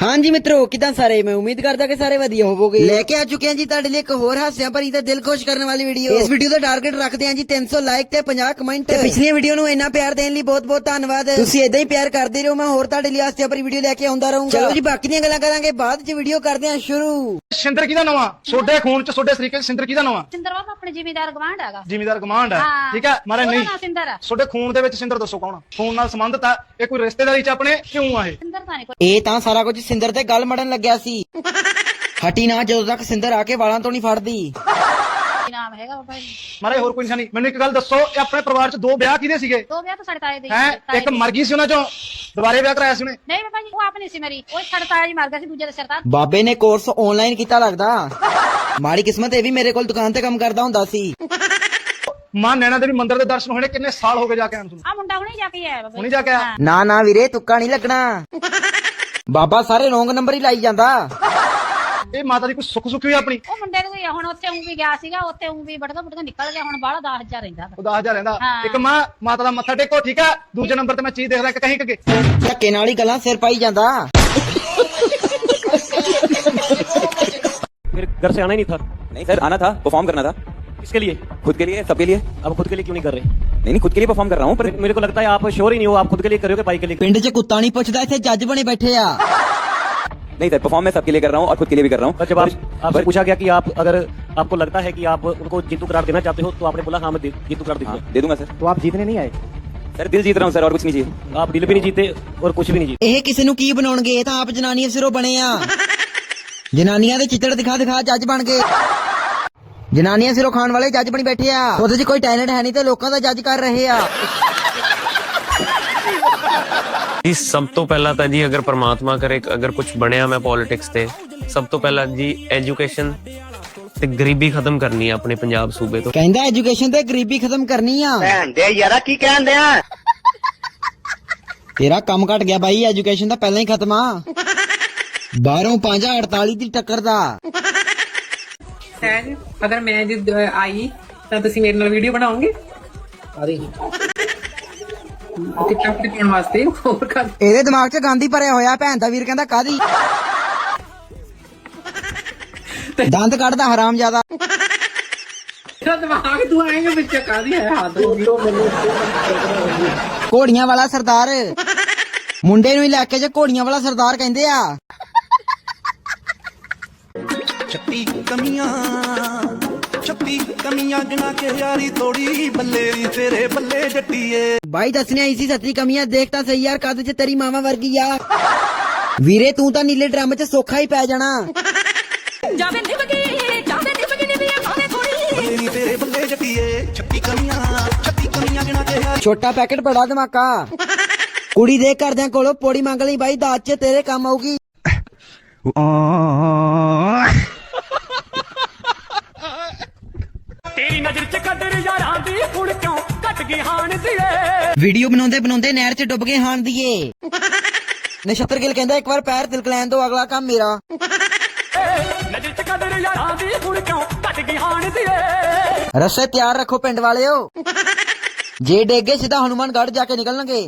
ਹਾਂਜੀ ਮਿੱਤਰੋ ਕਿਦਾਂ ਸਾਰੇ? ਮੈਂ ਉਮੀਦ ਕਰਦਾ ਕਿ ਸਾਰੇ ਵਧੀਆ ਹੋਵੋਗੇ। ਲੈ ਕੇ ਆ ਚੁੱਕੇ ਹਾਂ ਜੀ ਤੁਹਾਡੇ ਲਈ ਇੱਕ ਹੋਰ ਹਾਸਿਆਂ ਭਰੀ ਤੇ ਦਿਲ ਖੁਸ਼ ਕਰਨ ਵਾਲੀ ਵੀਡੀਓ ਇਸ ਵੀਡੀਓ ਦਾ ਟਾਰਗੇਟ ਰੱਖਦੇ ਹਾਂ ਜੀ 300 ਲਾਈਕ ਤੇ 50 ਕਮੈਂਟ ਤੇ ਪਿਛਲੀ ਵੀਡੀਓ ਨੂੰ ਇੰਨਾ ਪਿਆਰ ਦੇਣ ਲਈ ਬਹੁਤ ਬਹੁਤ ਧੰਨਵਾਦ। ਤੁਸੀਂ ਇਦਾਂ ਹੀ ਪਿਆਰ ਕਰਦੇ ਰਹੋ ਮੈਂ ਹੋਰ ਤੁਹਾਡੇ ਲਈ ਹਾਸਿਆਂ ਭਰੀ ਵੀਡੀਓ ਲੈ ਕੇ ਆਉਂਦਾ ਰਹੂੰਗਾ। ਚਲੋ ਜੀ ਬਾਕੀ ਦੀਆਂ ਗੱਲਾਂ ਕਰਾਂਗੇ ਬਾਅਦ ਚ ਵੀਡੀਓ ਕਰਦੇ ਹਾਂ ਸ਼ੁਰੂ। ਸਿੰਦਰ ਕਿਹਦਾ ਨਵਾਂ? ਸੋਡੇ ਖੂਨ ਚ ਸੋਡੇ ਸਰੀਕੇ ਚ ਸਿੰਦਰ ਕਿਹਦਾ ਨਵਾਂ? ਸਿੰਦਰ ਬਾਬਾ ਆਪਣੇ ਜ਼ਿਮੀਦਾਰ ਗਵਾਂਢ ਹੈਗਾ। ਜ਼ਿਮੀਦਾਰ ਗਮਾਂਡ ਹੈ। ਹਾਂ। ਠੀਕ ਹੈ ਮਾਰੇ ਨਹੀਂ। ਸੋਡੇ ਖੂਨ ਦੇ ਵਿੱਚ ਸਿੰਦਰ ਦੱਸੋ ਕੌਣ? ਖੂਨ ਨਾਲ ਸੰਬੰਧਤ ਆ ਇਹ ਕੋਈ ਰਿਸ਼ਤੇਦਾਰੀ ਚ ਆਪਣੇ ਕਿਉਂ ਆ ਇਹ? ਸਿੰਦਰ ਤਾਂ ਨਹੀਂ ਕੋਈ ਇਹ ਤਾਂ ਸਾਰਾ ਕੁਝ ਸਿੰਦਰ ਤੇ ਗੱਲ ਮੜਨ ਲੱਗਿਆ ਸੀ। ਹਟੀ ਨਾ ਜਦੋਂ ਤੱਕ ਸਿੰਦਰ ਆ ਕੇ ਵਾਲਾਂ ਤੋਂ ਨਹੀਂ ਫੜਦੀ। ਨਾਮ ਹੈਗਾ ਬਾਬਾ ਜੀ? ਮਾਰੇ ਹੋਰ ਕੋਈ ਨਿਸ਼ਾਨੀ? ਮੈਨੂੰ ਇੱਕ ਗੱਲ ਦੱਸੋ ਇਹ ਆਪਣੇ ਪਰਿਵਾਰ ਚ ਦੋ ਵਿਆਹ ਕਿਹਦੇ ਸੀਗੇ? ਦੋ ਵਿਆਹ ਤਾਂ ਸਾਡੇ ਤਾਏ ਦੇ ਹੀ ਹੈ? ਸੀ, ਤਾਏ ਇੱਕ ਦੇ। ਮਰ ਗਈ ਸੀ ਉਹਨਾਂ ਚੋਂ ਦੁਬਾਰੇ ਵਿਆਹ ਕਰਾਇਆ ਸੀ ਉਹਨੇ। ਨਹੀਂ ਬਾਬਾ ਜੀ ਉਹ ਆਪਣੀ ਸੀ ਮੇਰੀ ਉਹ ਸਾਡੇ ਤਾਇਆ ਜੀ ਮਰ ਗਿਆ ਸੀ ਦੂਜੇ ਦੇ ਸਰਤਾਜ ਬਾਬੇ ਨੇ ਕੋਰਸ ਆਨਲਾਈਨ ਕੀਤਾ ਲੱਗਦਾ। ਮਾੜੀ ਕਿਸਮਤ ਇਹ ਵੀ ਮੇਰੇ ਕੋਲ ਦੁਕਾਨ ਤੇ ਕੰਮ ਕਰਦਾ ਹੁੰਦਾ ਸੀ। ਮਾਂ ਨੈਣਾ ਦੇਵੀ ਮੰਦਿਰ ਦੇ ਦਰਸ਼ਨ ਹੋਣੇ ਕਿੰਨੇ ਸਾਲ ਹੋ ਗਏ ਜਾ ਕੇ ਆਣ ਤੁਹਾਨੂੰ ਆ ਮੁੰਡਾ ਹੁਣੇ ਜਾ ਕੇ ਆਇਆ ਬਾਬਾ ਹੁਣੀ ਜੀ ਜਾ ਕੇ ਆਇਆ। ਨਾ ਨਾ ਵੀਰੇ ਤੁੱਕਾ ਨਹੀਂ ਲੱਗਣਾ। ਬਾਬਾ ਸਾਰੇ ਰੋਂਗ ਨੰਬਰ ਹੀ ਲਾਈ ਜਾਂਦਾ ਇਹ ਮਾਤਾ ਦੀ ਕੋਈ ਸੁੱਖ ਸੁੱਖ ਵੀ ਆਪਣੀ ਉਹ ਮੁੰਡੇ ਨੂੰ ਵੀ ਹੁਣ ਉੱਥੇ ਉਂ ਵੀ ਗਿਆ ਸੀਗਾ ਉੱਥੇ ਉਂ ਵੀ ਬੜਕਾ ਬੜਕਾ ਨਿਕਲ ਗਿਆ ਹੁਣ ਬਾਹਲਾ 10000 ਰਹਿੰਦਾ ਵਾ। ਉਹ 10000 ਰਹਿੰਦਾ ਹਾਂ। ਇੱਕ ਮਾਂ ਮਾਤਾ ਦਾ ਮੱਥਾ ਟੇਕੋ ਠੀਕ ਆ ਦੂਜੇ ਨੰਬਰ ਤੇ ਮੈਂ ਚੀਜ਼ ਦੇਖਦਾ ਇੱਕ ਕਹੀਂ ਕਿ ਧੱਕੇ ਨਾਲ ਹੀ ਗੱਲਾਂ ਸਿਰ ਪਾਈ ਜਾਂਦਾ फिर घर से आना ही नहीं था नहीं सर आना था परफॉर्म करना था किसके लिए खुद के लिए सबके लिए आप खुद के लिए क्यों नहीं कर रहे नहीं नहीं खुद के लिए परफॉर्म कर रहा हूँ पर मेरे को लगता है आप श्योर ही नहीं हो आप खुद के लिए कर रहे हो कि भाई के लिए ਪਿੰਡ 'ਚ ਕੁੱਤਾ ਨਹੀਂ ਪੁੱਛਦਾ ਇੱਥੇ ਜੱਜ ਬਣੇ ਬੈਠੇ ਆ नहीं सर परफॉर्म मैं सबके लिए कर रहा हूँ और खुद के लिए भी कर रहा हूँ पर जब आप पर- आपसे पर- पूछा गया कि आप अगर आपको लगता है कि आप उनको जीतू करार देना चाहते हो तो आपने बोला हाँ मैं दे- जीतू करार हाँ दूंगा दे दूंगा सर तो आप जीतने नहीं आए सर दिल जीत रहा हूँ सर और कुछ नहीं चाहिए आप दिल भी नहीं जीते और कुछ भी नहीं जीते ਇਹ ਕਿਸੇ ਨੂੰ ਕੀ ਬਣਾਉਣਗੇ ਇਹ ਤਾਂ ਆਪ ਜਨਾਨੀਆਂ ਸਿਰੋਂ ਬਣੇ ਆ ਜਨਾਨੀਆਂ ਦੇ ਚਿੱਤੜ ਦਿਖਾ ਦਿਖਾ ਜੱਜ ਬਣ ਗਏ ਜਨਾਨੀਆਂ ਸਿਰੋਂ ਖਾਣ ਵਾਲੇ ਜੱਜ ਬਣੀ ਬੈਠੇ ਆ। ਉਹਦੇ 'ਚ ਕੋਈ ਟੈਲੈਂਟ ਹੈ ਨਹੀਂ ਤੇ ਲੋਕਾਂ ਦਾ ਜੱਜ ਕਰ ਰਹੇ ਆ। ਜੀ ਸਭ ਤੋਂ ਪਹਿਲਾਂ ਤਾਂ ਜੀ ਅਗਰ ਪ੍ਰਮਾਤਮਾ ਕਰੇ ਅਗਰ ਕੁਝ ਬਣਿਆ ਮੈਂ ਪੋਲਿਟਿਕਸ ਤੇ ਸਭ ਤੋਂ ਪਹਿਲਾਂ ਜੀ ਐਜੂਕੇਸ਼ਨ ਤੇ ਗਰੀਬੀ ਖਤਮ ਕਰਨੀ ਹੈ ਆਪਣੇ ਪੰਜਾਬ ਸੂਬੇ ਤੋਂ। ਕਹਿੰਦਾ ਐਜੂਕੇਸ਼ਨ ਤੇ ਗਰੀਬੀ ਖਤਮ ਕਰਨੀ ਆ। ਭੈਣ ਦੇ ਯਾਰਾ ਕੀ ਕਹਿੰਦੇ ਆ ਤੇਰਾ ਕੰਮ ਘਟ ਗਿਆ ਬਾਈ ਐਜੂਕੇਸ਼ਨ ਤਾਂ ਪਹਿਲਾਂ ਹੀ ਖਤਮ ਆ। ਬਾਹਰੋਂ 548 ਦੀ ਟੱਕਰ ਦਾ। ਸਹਿਜ ਅਗਰ ਮੈਂ ਜੇ ਦ- ਆਈ ਤਾਂ ਤੁਸੀਂ ਮੇਰੇ ਨਾਲ ਵੀਡੀਓ ਬਣਾਓਗੇ? ਆਦੀ ਟਿਕਟੌਕ ਤੇ ਪਾਉਣ ਵਾਸਤੇ? ਹੋਰ ਕਰ। ਇਹਦੇ ਦਿਮਾਗ 'ਚ ਗਾਂਧੀ ਭਰਿਆ ਹੋਇਆ ਭੈਣ ਦਾ ਵੀਰ ਕਹਿੰਦਾ ਕਾਦੀ ਦੰਦ ਕੱਢਦਾ ਹਰਾਮ ਜ਼ਿਆਦਾ। ਤੇਰਾ ਦਿਮਾਗ ਤੂੰ ਆਏਗਾ ਵਿੱਚ ਕਾਦੀ ਹੈ? ਹੱਥ ਘੋੜੀਆਂ ਵਾਲਾ ਸਰਦਾਰ। ਮੁੰਡੇ ਨੂੰ ਇਲਾਕੇ 'ਚ ਘੋੜੀਆਂ ਵਾਲਾ ਸਰਦਾਰ ਕਹਿੰਦੇ ਆ। ਛੱਤੀ ਕਮੀਆਂ ਛੱਤੀ ਕਮੀਆਂ ਗਿਣਾ ਕੇ ਯਾਰੀ ਤੋੜੀ ਬੱਲੇ ਦੀ ਤੇਰੇ ਬੱਲੇ ਜੱਟੀਏ। ਬਾਈ ਦੱਸਣੇ ਆਈ ਸੀ ਸੱਚੀ ਕਮੀਆਂ ਦੇਖ ਤਾਂ ਸਹੀ ਯਾਰ ਕੱਦ 'ਚ ਤੇਰੀ ਮਾਵਾ ਵਰਗੀ ਆ। ਵੀਰੇ ਤੂੰ ਤਾਂ ਨੀਲੇ ਡਰਮ 'ਚ ਸੌਖਾ ਹੀ ਪੈ ਜਾਣਾ। ਜਾਵੇ ਨਿਵਗੀ ਜਾਵੇ ਨਿਵਗੀ ਨਿਵਗੀ ਭਾਵੇਂ ਥੋੜੀ ਬੱਲੇ ਦੀ ਤੇਰੇ ਬੱਲੇ ਜੱਟੀਏ ਛੱਤੀ ਕਮੀਆਂ ਛੱਤੀ ਕਮੀਆਂ ਗਿਣਾ ਕੇ ਯਾਰੀ। ਛੋਟਾ ਪੈਕੇਟ ਬੜਾ ਧਮਾਕਾ ਕੁੜੀ ਦੇ ਘਰਦਿਆਂ ਕੋਲੋਂ ਪੋੜੀ ਮੰਗ ਲਈ ਬਾਈ ਦਾਜ 'ਚ ਤੇਰੇ ਕੰਮ ਆਊਗੀ। ਵੀਡੀਓ ਬਣਾਉਂਦੇ ਬਣਾਉਂਦੇ ਨਹਿਰ 'ਚ ਡੁੱਬ ਗਏ ਹਾਂ ਦੀਏ। ਨਛੱਤਰ ਗਿੱਲ ਕਹਿੰਦਾ ਇੱਕ ਵਾਰ ਪੈਰ ਤਿਲਕ ਲੈਣ ਤੋਂ ਅਗਲਾ ਕੰਮ ਮੇਰਾ। ਨਜ਼ਰ ਚ ਕਦਰ ਯਾਰਾਂ ਦੀ ਹੁਣ ਕਿਉਂ ਘਟ ਗਈ ਹਾਣ ਦੀ ਰਸੇ ਤਿਆਰ ਰੱਖੋ ਪਿੰਡ ਵਾਲਿਓ। ਜੇ ਡੇਗੇ ਸਿੱਧਾ ਹਨੂਮਾਨਗੜ੍ਹ ਜਾ ਕੇ ਨਿਕਲਣਗੇ।